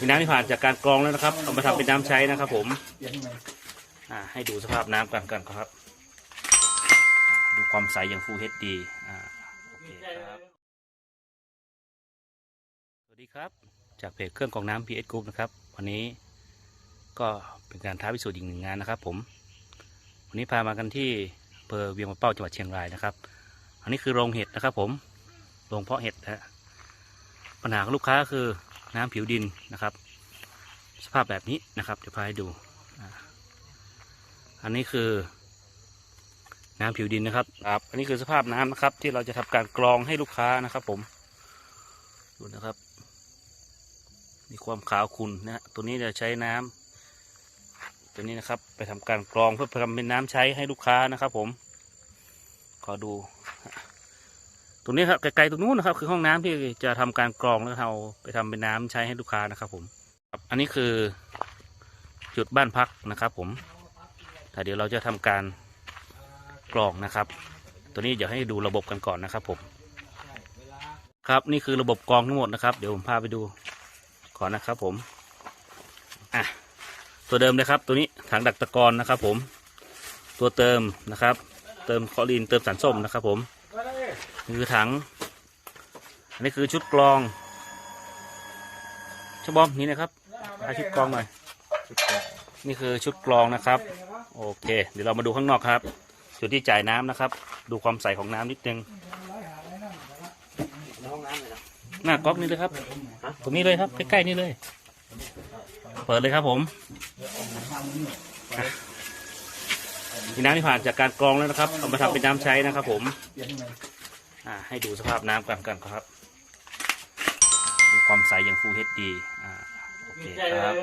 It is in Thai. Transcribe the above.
มีน้ำที่ผ่านจากการกรองแล้วนะครับเอามาทำเป็นน้ำใช้นะครับ ผมอ่าให้ดูสภาพน้ำกันกันครับ ดูความใสอย่าง Full HD อ่าโอเคครับสวัสดีครับ จากเพจเครื่องกรองน้ำ PS Group นะครับ วันนี้ก็เป็นการท้าพิสูจน์อีกหนึ่งงานนะครับ ผม วันนี้พามากันที่อำเภอเวียงมะเป้าจังหวัดเชียงรายนะครับ อันนี้คือโรงเห็ดนะครับ ผมโรงเพาะเห็ดนะฮะปัญหาของลูกค้าคือ น้ำผิวดินนะครับ สภาพแบบนี้นะครับเดี๋ยวพาให้ดู อันนี้คือ น้ำผิวดินนะครับครับอันนี้คือสภาพน้ำนะครับ ที่เราจะทำการกรองให้ลูกค้านะครับผมดูนะครับ มีความขาวขุ่นนะฮะตัวนี้จะใช้น้ำตัวนี้นะครับ ไปทำการกรองเพื่อทำเป็นน้ำใช้ให้ลูกค้านะครับ ผมขอดู ตรงนี้ครับไกลๆตรงนู้นนะครับ คือห้องน้ำที่จะทำการกรองแล้วเราไปทำเป็นน้ำใช้ให้ลูกค้านะครับ ผมครับอันนี้คือจุดบ้านพักนะครับ ผมแต่เดี๋ยวเราจะทำการกรองนะครับ ตัวนี้เดี๋ยวให้ดูระบบกันก่อนนะครับผมครับนี่คือระบบกรองทั้งหมดนะครับ เดี๋ยวผมพาไปดูก่อนนะครับ ผมอะตัวเดิมเลยครับ ตัวนี้ถังดักตะกอนนะครับ ผม ตัวเติมนะครับ เติมคอรีนเติมสารส้มนะครับ ผม คือถัง อันนี้คือชุดกรองชบอมนี่นะครับหาชุดกรองหน่อยนี่คือชุดกรองนะครับ โอเค เดี๋ยวเรามาดูข้างนอกครับ จุดที่จ่ายน้ำนะครับ ดูความใสของน้ำนิดนึงหน้าก๊อกนี่เลยครับ ตรงนี้เลยครับ ใกล้ๆนี่เลย เปิดเลยครับผมมีน้ำที่ผ่านจากการกรองแล้วนะครับเอามาทำเป็นน้ำใช้นะครับ ผม อ่าให้ดูสภาพน้ำกันกันครับ ดูความใสอย่าง Full HD อ่าโอเคครับ